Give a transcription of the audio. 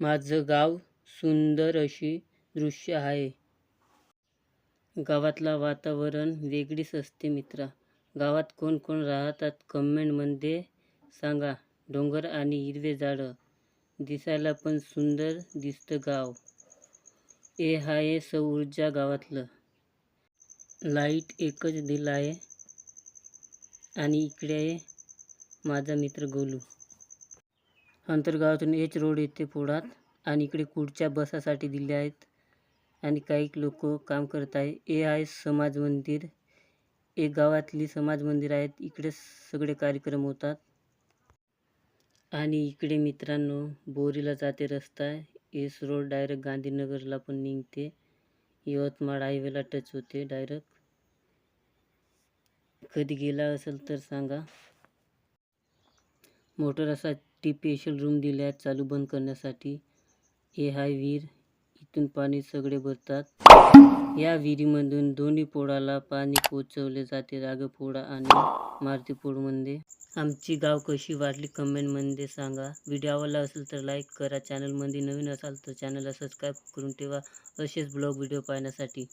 माझं गाव सुंदर अशी दृश्य आहे. गावातला वातावरण वेगळीच असते मित्रा. गावात कोण कोण राहतात कमेंटमध्ये सांगा. डोंगर आणि हिरवे झाडं. दिसायला पण सुंदर दिसतं गाव. ए आहे सौऊर्जा गावातलं. लाइट एकच दिला आहे आणि इकडे आहे माझा मित्र गोलू. अंतर्गावातून एच रोड येते पुढात आणि इकडे कुठच्या बसासाठी दिल्या आहेत. आणि काही लोक काम करत आहे. हे आहे समाज मंदिर. हे गावातली समाज मंदिर आहेत. इकडे सगळे कार्यक्रम होतात. आणि इकडे मित्रांनो बोरीला जाते रस्ता. आहे एस रोड डायरेक्ट गांधीनगरला पण निघते. यवतमाळ हायवेला टच होते डायरेक्ट. कधी गेला असेल तर सांगा. मोटर असा टी पेशल रूम दिल्या चालू बंद करण्यासाठी. हे हाय विहीर इथून पाणी सगळे भरतात. या विहिरीमधून दोन्ही पोळाला पाणी पोचवले जाते. रागपोळा आणि मारुतीपोळमध्ये आमची गाव कशी वाटली कमेंटमध्ये सांगा. व्हिडिओ आवडला असेल तर लाईक करा. चॅनलमध्ये नवीन असाल तर चॅनलला सबस्क्राईब करून ठेवा. असेच ब्लॉग व्हिडिओ पाहण्यासाठी.